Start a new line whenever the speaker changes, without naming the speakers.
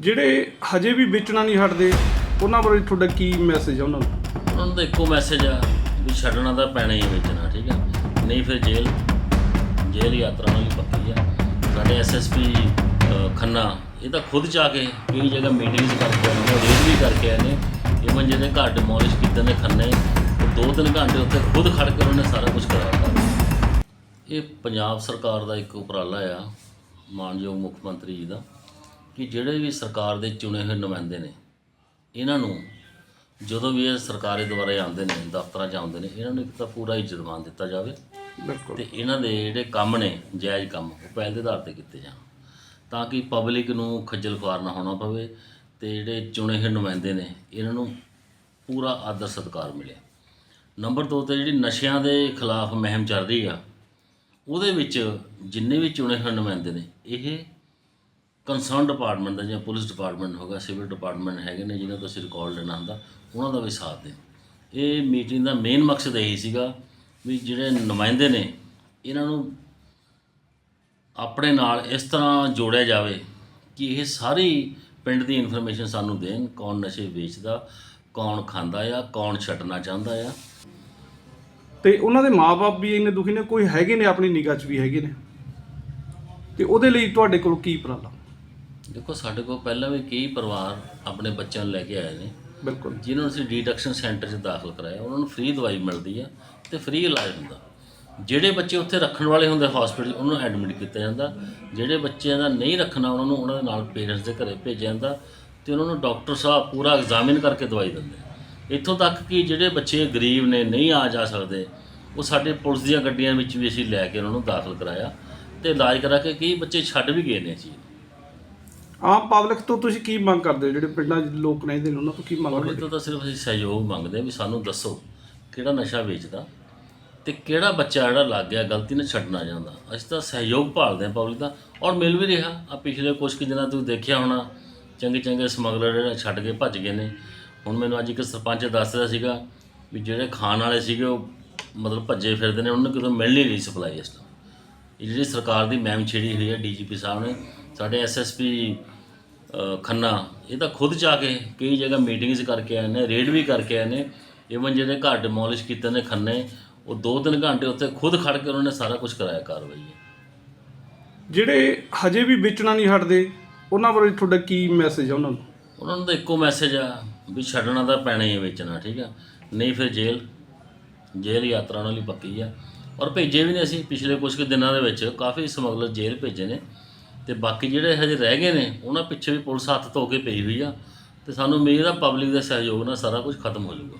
ਜਿਹੜੇ ਹਜੇ ਵੀ ਵੇਚਣਾ ਨਹੀਂ ਹਟਦੇ, ਉਹਨਾਂ ਬਾਰੇ ਤੁਹਾਡਾ ਕੀ ਮੈਸੇਜ ਆ ਉਹਨਾਂ ਨੂੰ?
ਉਹਨਾਂ ਦਾ ਇੱਕੋ ਮੈਸੇਜ ਆ ਵੀ ਛੱਡਣਾ ਤਾਂ ਪੈਣਾ ਹੀ ਵੇਚਣਾ, ਠੀਕ ਆ? ਨਹੀਂ ਫਿਰ ਜੇਲ੍ਹ ਜੇਲ੍ਹ ਯਾਤਰਾ ਨਾਲ ਹੀ ਪੱਕੀ ਆ। ਸਾਡੇ ਐਸਐਸਪੀ ਖੰਨਾ, ਇਹ ਤਾਂ ਖੁਦ ਜਾ ਕੇ ਕਈ ਜਗ੍ਹਾ ਮੀਟਿੰਗਸ ਕਰਕੇ ਆਏ ਨੇ, ਰੇਡ ਵੀ ਕਰਕੇ ਆਏ ਨੇ। ਇਵਨ ਜਿਹਦੇ ਘਰ ਡਿਮੋਲਿਸ਼ ਕੀਤੇ ਨੇ ਖੰਨੇ, ਉਹ ਦੋ ਤਿੰਨ ਘੰਟੇ ਉੱਤੇ ਖੁਦ ਖੜ ਕੇ ਉਹਨੇ ਸਾਰਾ ਕੁਝ ਕਰਾਇਆ। ਇਹ ਪੰਜਾਬ ਸਰਕਾਰ ਦਾ ਇੱਕ ਉਪਰਾਲਾ ਆ, ਮਾਨਯੋਗ ਮੁੱਖ ਮੰਤਰੀ ਜੀ ਦਾ। ਕਿ ਜਿਹੜੇ ਵੀ ਸਰਕਾਰ ਦੇ ਚੁਣੇ ਹੋਏ ਨੁਮਾਇੰਦੇ ਨੇ ਇਹਨਾਂ ਨੂੰ ਜਦੋਂ ਵੀ ਇਹ ਸਰਕਾਰੀ ਦੁਆਰੇ ਆਉਂਦੇ ਨੇ ਦਫ਼ਤਰਾਂ 'ਚ ਆਉਂਦੇ ਨੇ ਇਹਨਾਂ ਨੂੰ ਇੱਕ ਤਾਂ ਪੂਰਾ ਇੱਜ਼ਤਮਾਨ ਦਿੱਤਾ ਜਾਵੇ
ਬਿਲਕੁਲ।
ਤੇ ਇਹਨਾਂ ਦੇ ਜਿਹੜੇ ਕੰਮ ਨੇ ਜਾਇਜ਼ ਕੰਮ ਉਹ ਪਹਿਲ ਦੇ ਆਧਾਰ ਤੇ ਕੀਤੇ ਜਾਣ। ਤਾਂ ਕਿ ਪਬਲਿਕ ਨੂੰ ਖੱਜਲ ਖੁਆਰ ਨਾ ਹੋਣਾ ਪਵੇ ਤੇ ਜਿਹੜੇ ਚੁਣੇ ਹੋਏ ਨੁਮਾਇੰਦੇ ਨੇ ਇਹਨਾਂ ਨੂੰ ਪੂਰਾ ਆਦਰ ਸਤਿਕਾਰ ਮਿਲੇ। ਨੰਬਰ 2 ਤੇ ਜਿਹੜੀ ਨਸ਼ਿਆਂ ਦੇ ਖਿਲਾਫ ਮੁਹਿੰਮ ਚੱਲ ਰਹੀ ਆ ਉਹਦੇ ਵਿੱਚ ਜਿੰਨੇ ਵੀ ਚੁਣੇ ਹੋਏ ਨੁਮਾਇੰਦੇ ਨੇ ਇਹ ਕੰਸਰਨ ਡਿਪਾਰਟਮੈਂਟ ਦਾ ਜਾਂ ਪੁਲਿਸ ਡਿਪਾਰਟਮੈਂਟ ਹੋਗਾ ਸਿਵਲ ਡਿਪਾਰਟਮੈਂਟ ਹੈਗੇ ਨੇ ਜਿਨ੍ਹਾਂ ਤੋਂ ਅਸੀਂ ਰਿਕਾਰਡ ਲੈਣਾ ਹੁੰਦਾ, ਉਹਨਾਂ ਦਾ ਵੀ ਸਾਥ ਦੇਣ। ਇਹ ਮੀਟਿੰਗ ਦਾ ਮੇਨ ਮਕਸਦ ਇਹੀ ਸੀਗਾ ਵੀ ਜਿਹੜੇ ਨੁਮਾਇੰਦੇ ਨੇ, ਇਹਨਾਂ ਨੂੰ ਆਪਣੇ ਨਾਲ ਇਸ ਤਰ੍ਹਾਂ ਜੋੜਿਆ ਜਾਵੇ ਕਿ ਇਹ ਸਾਰੀ ਪਿੰਡ ਦੀ ਇਨਫੋਰਮੇਸ਼ਨ ਸਾਨੂੰ ਦੇਣ, ਕੌਣ ਨਸ਼ੇ ਵੇਚਦਾ, ਕੌਣ ਖਾਂਦਾ ਆ, ਕੌਣ ਛੱਡਣਾ ਚਾਹੁੰਦਾ ਆ।
ਤੇ ਉਹਨਾਂ ਦੇ ਮਾਪੇ ਵੀ ਇੰਨੇ ਦੁਖੀ ਨੇ, ਕੋਈ ਹੈਗੇ ਨੇ, ਆਪਣੀ ਨਿਗਾਹ 'ਚ ਵੀ ਹੈਗੇ ਨੇ। ਤੇ ਉਹਦੇ ਲਈ ਤੁਹਾਡੇ ਕੋਲ ਕੀ ਉਪਰਾਲਾ?
ਦੇਖੋ ਸਾਡੇ ਕੋਲ ਪਹਿਲਾਂ ਵੀ ਕਈ ਪਰਿਵਾਰ ਆਪਣੇ ਬੱਚਿਆਂ ਨੂੰ ਲੈ ਕੇ ਆਏ ਨੇ।
ਬਿਲਕੁਲ।
ਜਿਨ੍ਹਾਂ ਨੂੰ ਅਸੀਂ ਡੀਡਕਸ਼ਨ ਸੈਂਟਰ 'ਚ ਦਾਖਲ ਕਰਾਇਆ। ਉਹਨਾਂ ਨੂੰ ਫ੍ਰੀ ਦਵਾਈ ਮਿਲਦੀ ਆ ਤੇ ਫ੍ਰੀ ਇਲਾਜ ਹੁੰਦਾ। ਜਿਹੜੇ ਬੱਚੇ ਉੱਥੇ ਰੱਖਣ ਵਾਲੇ ਹੁੰਦੇ ਹਸਪੀਟਲ ਉਹਨਾਂ ਨੂੰ ਐਡਮਿਟ ਕੀਤਾ ਜਾਂਦਾ। ਜਿਹੜੇ ਬੱਚਿਆਂ ਦਾ ਨਹੀਂ ਰੱਖਣਾ ਉਹਨਾਂ ਨੂੰ ਉਹਨਾਂ ਦੇ ਨਾਲ ਪੇਰੈਂਟਸ ਦੇ ਘਰੇ ਭੇਜਿਆ ਜਾਂਦਾ ਤੇ ਉਹਨਾਂ ਨੂੰ ਡਾਕਟਰ ਸਾਹਿਬ ਪੂਰਾ ਐਗਜ਼ਾਮਿਨ ਕਰਕੇ ਦਵਾਈ ਦਿੰਦੇ ਇੱਥੋਂ ਤੱਕ ਕਿ ਜਿਹੜੇ ਬੱਚੇ ਗਰੀਬ ਨੇ ਨਹੀਂ ਆ ਜਾ ਸਕਦੇ ਉਹ ਸਾਡੇ ਪੁਲਿਸ ਦੀਆਂ ਗੱਡੀਆਂ ਵਿੱਚ ਵੀ ਅਸੀਂ ਲੈ ਕੇ ਉਹਨਾਂ ਨੂੰ ਦਾਖਲ ਕਰਾਇਆ। ਤੇ ਇਲਾਜ ਕਰਾ ਕੇ ਕਈ ਬੱਚੇ ਛੱਡ ਵੀ ਗਏ ਨੇ ਜੀ
ਆਮ ਪਬਲਿਕ ਤੋਂ ਤੁਸੀਂ ਕੀ ਮੰਗ ਕਰਦੇ ਹੋ? ਜਿਹੜੇ ਪਿੰਡਾਂ 'ਚ ਲੋਕ ਰਹਿੰਦੇ ਨੇ ਉਹਨਾਂ ਤੋਂ ਕੀ ਮੰਗ ਕਰਦੇ
ਤੋਂ ਤਾਂ ਸਿਰਫ ਅਸੀਂ ਸਹਿਯੋਗ ਮੰਗਦੇ ਹਾਂ ਵੀ ਸਾਨੂੰ ਦੱਸੋ ਕਿਹੜਾ ਨਸ਼ਾ ਵੇਚਦਾ ਤੇ ਕਿਹੜਾ ਬੱਚਾ ਜਿਹੜਾ ਲੱਗ ਗਿਆ ਗਲਤੀ ਨਾਲ ਛੱਡਣਾ ਚਾਹੁੰਦਾ ਅਸੀਂ ਤਾਂ ਸਹਿਯੋਗ ਭਾਲਦੇ ਹਾਂ ਪਬਲਿਕ ਦਾ ਔਰ ਮਿਲ ਵੀ ਰਿਹਾ। ਆ ਪਿਛਲੇ ਕੁਝ ਕੁ ਦਿਨਾਂ ਤੁਸੀਂ ਦੇਖਿਆ ਹੋਣਾ ਚੰਗੇ ਚੰਗੇ ਸਮਗਲਰ ਜਿਹੜੇ ਛੱਡ ਕੇ ਭੱਜ ਗਏ ਨੇ। ਹੁਣ ਮੈਨੂੰ ਅੱਜ ਇੱਕ ਸਰਪੰਚ ਦੱਸ ਰਿਹਾ ਸੀਗਾ ਵੀ ਜਿਹੜੇ ਖਾਣ ਵਾਲੇ ਸੀਗੇ ਉਹ ਮਤਲਬ ਭੱਜੇ ਫਿਰਦੇ ਨੇ ਉਹਨਾਂ ਨੂੰ ਕਿਤੋਂ ਮਿਲ ਨਹੀਂ ਰਹੀ ਸਪਲਾਈ ਇਸ ਤੋਂ। ਇਹ ਜਿਹੜੀ ਸਰਕਾਰ ਦੀ ਮੈਮ ਛੇੜੀ ਹੋਈ ਹੈ ਡੀਜੀਪੀ ਸਾਹਿਬ ਨੇ ਸਾਡੇ ਐਸਐਸਪੀ ਖੰਨਾ ਇਹ ਤਾਂ ਖੁਦ ਜਾ ਕੇ ਕਈ ਜਗ੍ਹਾ ਮੀਟਿੰਗਸ ਕਰਕੇ ਆਏ ਨੇ ਰੇਡ ਵੀ ਕਰਕੇ ਆਏ ਨੇ ਇਵਨ ਜਿਹਦੇ ਘਰ ਡਿਮੋਲਿਸ਼ ਕੀਤੇ ਨੇ ਖੰਨੇ ਉਹ ਦੋ ਤਿੰਨ ਘੰਟੇ ਉੱਤੇ ਖੁਦ ਖੜ ਕੇ ਉਹਨਾਂ ਨੇ ਸਾਰਾ ਕੁਝ ਕਰਾਇਆ ਕਾਰਵਾਈ
ਜਿਹੜੇ ਹਜੇ ਵੀ ਵੇਚਣਾ ਨਹੀਂ ਹਟਦੇ ਉਹਨਾਂ ਬਾਰੇ ਤੁਹਾਡਾ ਕੀ ਮੈਸੇਜ ਆ ਉਹਨਾਂ ਨੂੰ?
ਉਹਨਾਂ ਨੂੰ ਤਾਂ ਇੱਕੋ ਮੈਸੇਜ ਆ ਵੀ ਛੱਡਣਾ ਤਾਂ ਪੈਣਾ ਹੀ ਹੈ ਵੇਚਣਾ ਠੀਕ ਆ? ਨਹੀਂ ਫਿਰ ਜੇਲ੍ਹ ਜੇਲ੍ਹ ਯਾਤਰਾ ਨਾਲ ਹੀ ਪੱਕੀ ਆ। ਔਰ ਭੇਜੇ ਵੀ ਨੇ ਅਸੀਂ ਪਿਛਲੇ ਕੁਝ ਕੁ ਦਿਨਾਂ ਦੇ ਵਿੱਚ, ਕਾਫੀ ਸਮਗਲਰ ਜੇਲ੍ਹ ਭੇਜੇ ਨੇ ਤੇ ਬਾਕੀ ਜਿਹੜੇ ਹਜੇ ਰਹਿ ਗਏ ਨੇ, ਉਹਨਾਂ ਪਿੱਛੇ ਵੀ ਪੁਲਿਸ ਹੱਥ ਧੋ ਕੇ ਪਈ ਹੋਈ ਆ ਤੇ ਸਾਨੂੰ ਉਮੀਦ ਆ ਪਬਲਿਕ ਦੇ ਸਹਿਯੋਗ ਨਾਲ ਸਾਰਾ ਕੁਝ ਖਤਮ ਹੋ ਜਾਊਗਾ।